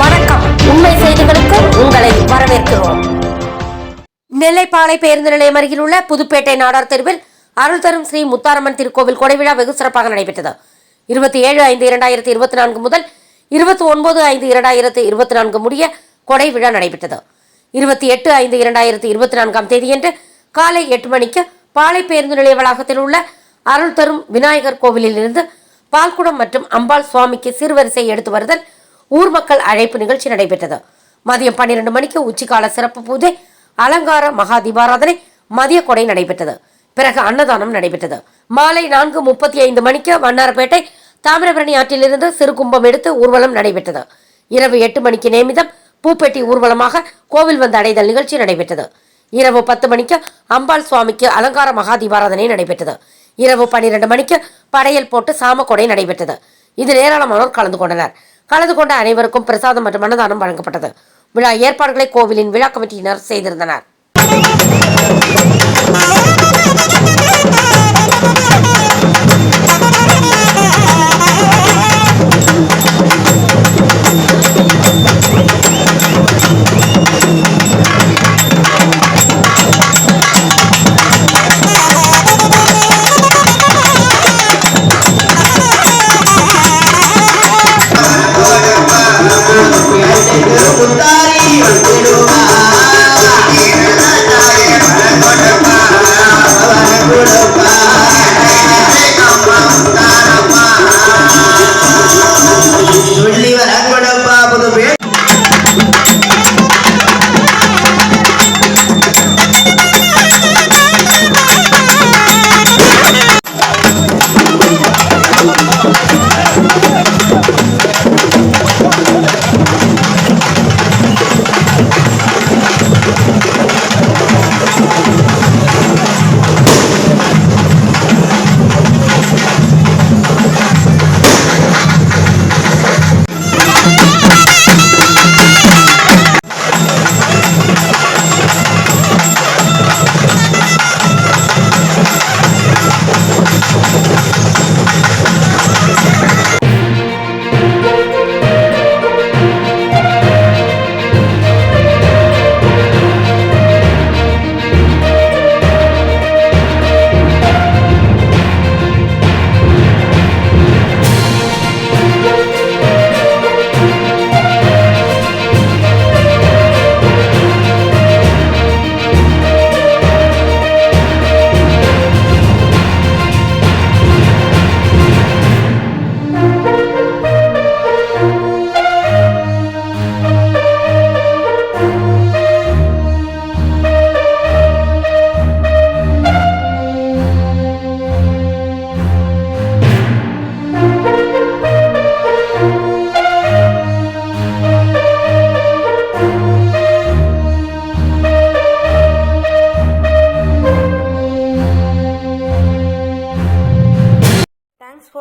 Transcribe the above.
வணக்கம். உண்மை செய்திகளுக்கு உங்களை வரவேற்கிறோம். நெல்லைப்பாளை பேருந்து நிலையம் அருகில் உள்ள புதுப்பேட்டை நாடார் தெருவில் அருள் தரும் ஸ்ரீ முத்தாரம்மன் திருக்கோவில் கொடைவிழா வெகு சிறப்பாக நடைபெற்றது. இருபத்தி ஏழு ஐந்து இரண்டாயிரத்தி இருபத்தி நான்கு முதல் இருபத்தி ஒன்பது ஐந்து இரண்டாயிரத்தி இருபத்தி நான்கு முடிய கொடை விழா நடைபெற்றது. இருபத்தி எட்டு ஐந்து இரண்டாயிரத்தி இருபத்தி நான்காம் தேதியன்று காலை எட்டு மணிக்கு பாலை பேருந்து நிலைய வளாகத்தில் உள்ள அருள் தரும் விநாயகர் கோவிலில் இருந்து பால்குடம் மற்றும் அம்பாள் சுவாமிக்கு சிறுவரிசை எடுத்து வருதல் ஊர் மக்கள் அழைப்பு நிகழ்ச்சி நடைபெற்றது. மதியம் பன்னிரண்டு மணிக்கு உச்சிக்கால சிறப்பு பூஜை அலங்கார மகா தீபாராதனை மதிய கொடை நடைபெற்றது. பிறகு அன்னதானம் நடைபெற்றது. மாலை நான்கு முப்பத்தி ஐந்து மணிக்கு வண்ணாரப்பேட்டை தாமிரபரணி ஆற்றிலிருந்து சிறு கும்பம் எடுத்து ஊர்வலம் நடைபெற்றது. இரவு எட்டு மணிக்கு நேமிதம் பூப்பெட்டி ஊர்வலமாக கோவில் வந்து அடைதல் நிகழ்ச்சி நடைபெற்றது. இரவு பத்து மணிக்கு அம்பாள் சுவாமிக்கு அலங்கார மகா தீபாராதனை நடைபெற்றது. இரவு பன்னிரண்டு மணிக்கு படையல் போட்டு சாமக்கொடை நடைபெற்றது. இதில் ஏராளமானோர் கலந்து கொண்டனர். கலந்து கொண்ட அனைவருக்கும் பிரசாதம் மற்றும் அன்னதானம் வழங்கப்பட்டது. விழா ஏற்பாடுகளை கோவிலின் விழா கமிட்டியினர் செய்திருந்தனர்.